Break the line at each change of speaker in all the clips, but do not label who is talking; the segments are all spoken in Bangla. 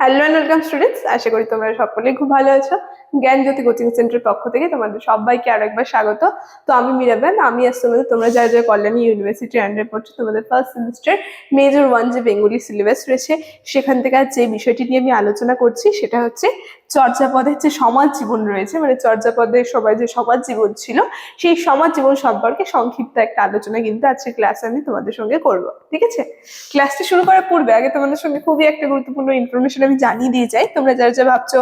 হ্যালো অ্যান্ড ওয়েলকাম স্টুডেন্টস আশা করি তোমরা সকলে খুব ভালো আছো। জ্ঞান জ্যোতি কোচিং সেন্টারের পক্ষ থেকে তোমাদের সবাইকে আরও একবার স্বাগত। তো আমি মিরাবেন আমি আজ তোমাদের, তোমরা যারা যারা কল্যাণী ইউনিভার্সিটি আন্ডার পড়ছো, তোমাদের ফার্স্ট সেমিস্টার মেজর ওয়ান যে বেঙ্গলি সিলেবাস রয়েছে, সেখান থেকে আজ যে বিষয়টি নিয়ে আমি আলোচনা করছি, সেটা হচ্ছে চর্যাপদের যে সমাজ জীবন রয়েছে মানে চর্যাপদের সবাই যে সমাজ জীবন ছিল, সেই সমাজ জীবন সম্পর্কে সংক্ষিপ্ত একটা আলোচনা কিন্তু আজকে ক্লাসে আমি তোমাদের সঙ্গে করব, ঠিক আছে? ক্লাসটা শুরু করার পূর্বে আগে তোমাদের সঙ্গে খুবই একটা গুরুত্বপূর্ণ ইনফরমেশন আমি জানিয়ে দিয়ে যাই। তোমরা যারা যারা ভাবছ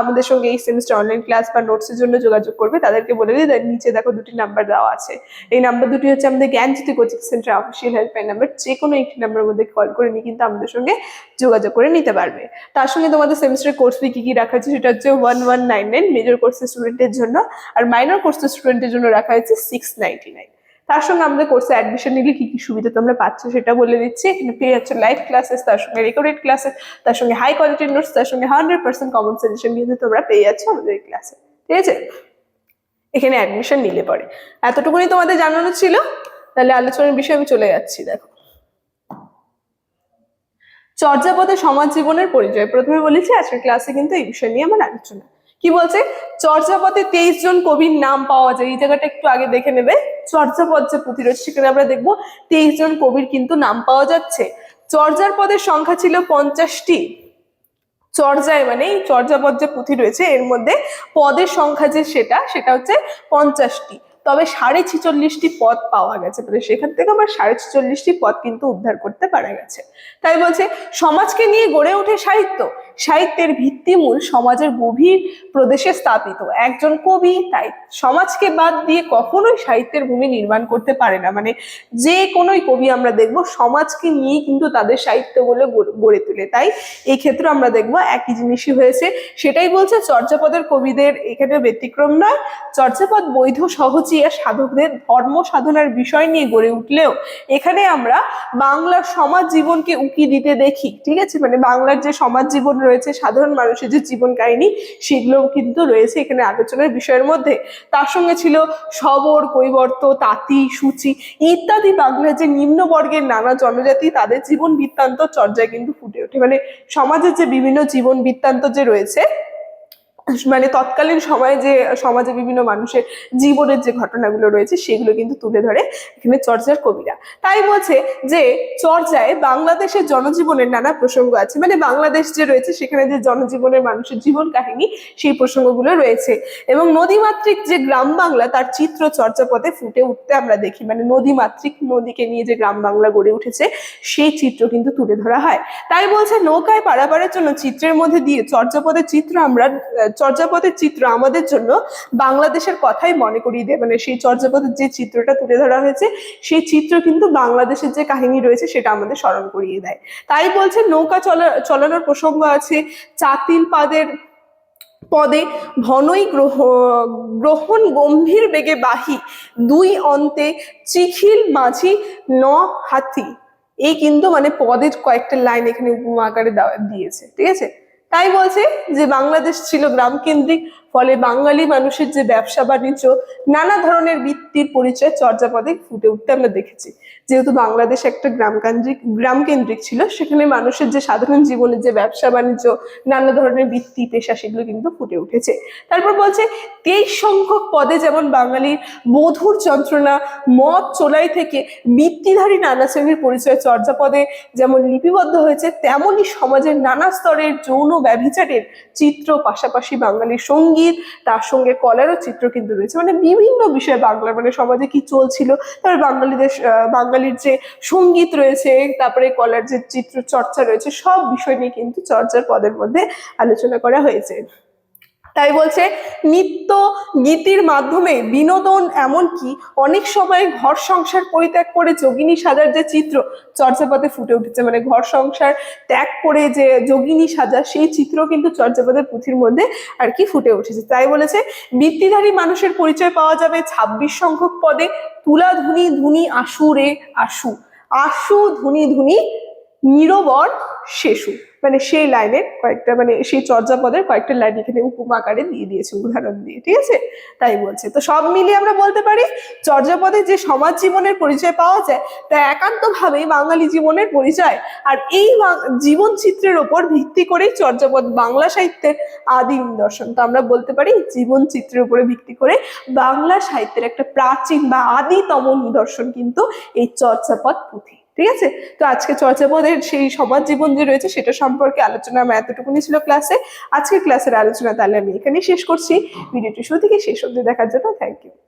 আমাদের সঙ্গে এই সেমিস্টার অনলাইন ক্লাস বা নোটসের জন্য যোগাযোগ করবে, তাদেরকে বলে দিই নিচে দেখো দুটি নাম্বার দেওয়া আছে। এই নাম্বার দুটি হচ্ছে আমাদের Gyanjyoti coaching centre official helpline number যে কোনো একটি নাম্বারের মধ্যে কল করে নিয়ে কিন্তু আমাদের সঙ্গে যোগাযোগ করে নিতে পারবে। তার সঙ্গে তোমাদের সেমিস্টার কোর্স কি কি রাখা হয়েছে সেটা হচ্ছে one one nine nine major কোর্সের স্টুডেন্টের জন্য, আর মাইনর কোর্সের স্টুডেন্টের জন্য রাখা হয়েছে সিক্স নাইনটি নাইন তার সঙ্গে আমাদের কোর্সে অ্যাডমিশন নিলে কি কি সুবিধা তোমরা পাচ্ছ সেটা বলে দিচ্ছি। এখানে পেয়ে যাচ্ছ লাইভ ক্লাসেস তার সঙ্গে রেকর্ডেড ক্লাসেস তার সঙ্গে হাই কোয়ালিটির নোটস তার সঙ্গে হান্ড্রেড পার্সেন্ট কমন সাজেশন কিন্তু তোমরা পেয়ে যাচ্ছ আমাদের ক্লাসে ঠিক আছে? এখানে অ্যাডমিশন নিলে পরে। এতটুকুনি তোমাদের জানানো ছিল। তাহলে আলোচনার বিষয়ে আমি চলে যাচ্ছি, দেখো। চর্যাপদে সমাজ জীবনের পরিচয়। প্রথমে বলেছি, আজকের ক্লাসে কিন্তু এই বিষয় নিয়ে আমার আলোচনা। কি বলছে? চর্যাপদে তেইশ জন কবির নাম পাওয়া যায়। এই জায়গাটা একটু আগে দেখে নেবে। চর্যাপদ যে পুঁথি রয়েছে সেখানে আমরা দেখব তেইশ জন কবির কিন্তু নাম পাওয়া যাচ্ছে। চর্যার পদের সংখ্যা ছিল পঞ্চাশটি। চর্যায় মানে চর্যাপদ যে পুঁথি রয়েছে, এর মধ্যে পদের সংখ্যা যে সেটা সেটা হচ্ছে পঞ্চাশটি। তবে সাড়ে ছিচল্লিশটি পদ পাওয়া গেছে। মানে সেখান থেকে আবার সাড়ে ছিচল্লিশটি পদ কিন্তু উদ্ধার করতে পারা গেছে। তাই বলছে, সমাজকে নিয়ে গড়ে ওঠে সাহিত্য। সাহিত্যের ভিত্তিমূল সমাজের গভীর প্রদেশে স্থাপিত। একজন কবি, তাই সমাজকে বাদ দিয়ে কখনোই সাহিত্যের ভূমি নির্মাণ করতে পারে না। মানে যে কোনোই কবি আমরা দেখব, সমাজকে নিয়ে কিন্তু তাদের সাহিত্যগুলো গড়ে- গড়ে তোলে। তাই এই ক্ষেত্রে আমরা দেখব একই জিনিসই হয়েছে। সেটাই বলছে চর্যাপদের কবিদের এখানে ব্যতিক্রম নয়। চর্যাপদ বৈধ সহজিয়া সাধকদের ধর্ম সাধনার বিষয় নিয়ে গড়ে উঠলেও এখানে আমরা বাংলার সমাজ জীবনকে উকি দিতে দেখি। ঠিক আছে? মানে বাংলার যে সমাজ জীবন রয়েছে, সাধারণ মানুষের যে জীবন কাহিনী সেগুলো কিন্তু রয়েছে এখানে আলোচনার বিষয়ের মধ্যে। তার সঙ্গে ছিল সবর কৈবর্ত, তাঁতি, সূচি ইত্যাদি বাংলার যে নিম্নবর্গের নানা জনজাতি, তাদের জীবন বৃত্তান্ত চর্যায় কিন্তু ফুটে ওঠে। মানে সমাজের যে বিভিন্ন জীবন বৃত্তান্ত যে রয়েছে মানে তৎকালীন সময়ে যে সমাজে বিভিন্ন মানুষের জীবনের যে ঘটনাগুলো রয়েছে, সেগুলো কিন্তু তুলে ধরে এখানে চর্যার কবিরা। তাই বলছে যে চর্যায় বাংলাদেশের জনজীবনের নানা প্রসঙ্গ আছে। মানে বাংলাদেশ যে রয়েছে, সেখানে যে জনজীবনের মানুষের জীবন কাহিনী, সেই প্রসঙ্গগুলো রয়েছে। এবং নদীমাতৃক যে গ্রাম বাংলা, তার চিত্র চর্যাপথে ফুটে উঠতে আমরা দেখি। মানে নদীমাতৃক নদীকে নিয়ে যে গ্রাম বাংলা গড়ে উঠেছে, সেই চিত্র কিন্তু তুলে ধরা হয়। তাই বলছে, নৌকায় পারাপারের জন্য চিত্রের মধ্যে দিয়ে চর্যাপদের চিত্র আমরা চর্যাপদের চিত্র আমাদের জন্য বাংলাদেশের কথাই মনে করিয়ে দেয়। মানে সেই চর্যাপদের যে চিত্রটা তুলে ধরা হয়েছে, সেই চিত্র কিন্তু বাংলাদেশের যে কাহিনী রয়েছে সেটা আমাদের স্মরণ করিয়ে দেয়। তাই বলছে, নৌকা চলা, চলানোর প্রসঙ্গ আছে। চাতিল পাদের পদে ঘনই গ্রহ, গ্রহণ গম্ভীর বেগে বাহি, দুই অন্তে চিখিল মাঝি ন হাতি। এই কিন্তু মানে পদের কয়েকটা লাইন এখানে উপমা আকারে দিয়েছে। ঠিক আছে? তাই বলছে যে বাংলাদেশ ছিল গ্রাম কেন্দ্রিক ফলে বাঙালি মানুষের যে ব্যবসা বাণিজ্য নানা ধরনের বৃত্তির পরিচয় চর্যাপদে ফুটে উঠতে আমরা দেখেছি। যেহেতু বাংলাদেশ একটা গ্রাম কেন্দ্রিক গ্রাম কেন্দ্রিক ছিল সেখানে মানুষের যে সাধারণ জীবনের যে ব্যবসা বাণিজ্য নানা ধরনের বৃত্তি পেশা সেগুলো কিন্তু ফুটে উঠেছে। তারপর বলছে তেইশ সংখ্যক পদে যেমন বাঙালির বধুর যন্ত্রণা মদ চোলাই থেকে বৃত্তিধারী নানা শ্রেণির পরিচয় চর্যাপদে যেমন লিপিবদ্ধ হয়েছে তেমনই সমাজের নানা স্তরের যৌন ব্যভিচারের চিত্র পাশাপাশি বাঙালির সংগীত তার সঙ্গে কলারও চিত্র কিন্তু রয়েছে। মানে বিভিন্ন বিষয়ে বাংলা মানে সমাজে কি চলছিল তারপরে বাঙালিদের আহ, বাঙালির যে সংগীত রয়েছে, তারপরে কলার যে চিত্র চর্চা রয়েছে, সব বিষয় নিয়ে কিন্তু চর্চার পদের মধ্যে আলোচনা করা হয়েছে। তাই বলছে, নিত্য গীতির মাধ্যমে বিনোদন এমনকি অনেক সময় ঘর সংসার পরিত্যাগ করে যোগিনী সাজার যে চিত্র চর্যাপদে ফুটে উঠেছে মানে ঘর সংসার ত্যাগ করে যে যোগিনী সাজা, সেই চিত্র কিন্তু চর্যাপদের পুঁথির মধ্যে আর কি ফুটে উঠেছে। তাই বলেছে, বৃত্তিধারী মানুষের পরিচয় পাওয়া যাবে ছাব্বিশ সংখ্যক পদে। তুলা ধুনি ধুনি আশু রে আশু আশু ধুনি ধুনি নিরবর শেষু। মানে সেই লাইনের কয়েকটা মানে সেই চর্যাপদের কয়েকটা লাইন এখানে উপমা আকারে দিয়ে দিয়েছে, উদাহরণ দিয়ে, ঠিক আছে? তাই বলছে। তো সব মিলিয়ে আমরা বলতে পারি, চর্যাপদে যে সমাজ জীবনের পরিচয় পাওয়া যায়, তা একান্তভাবেই বাঙালি জীবনের পরিচয়। আর এই জীবন চিত্রের ওপর ভিত্তি করেই চর্যাপদ বাংলা সাহিত্যের আদি নিদর্শন। তো আমরা বলতে পারি, জীবন চিত্রের উপরে ভিত্তি করে বাংলা সাহিত্যের একটা প্রাচীন বা আদিতম নিদর্শন কিন্তু এই চর্যাপদ পুঁথি। ঠিক আছে? তো আজকে চর্চাপদের সেই সমাজ জীবন যে রয়েছে সেটা সম্পর্কে আলোচনা আমার এতটুকুনি ছিল ক্লাসে আজকে ক্লাসের আলোচনা তাহলে আমি এখানেই শেষ করছি। ভিডিওটি শুরু থেকে শেষ অবধি দেখার জন্য থ্যাংক ইউ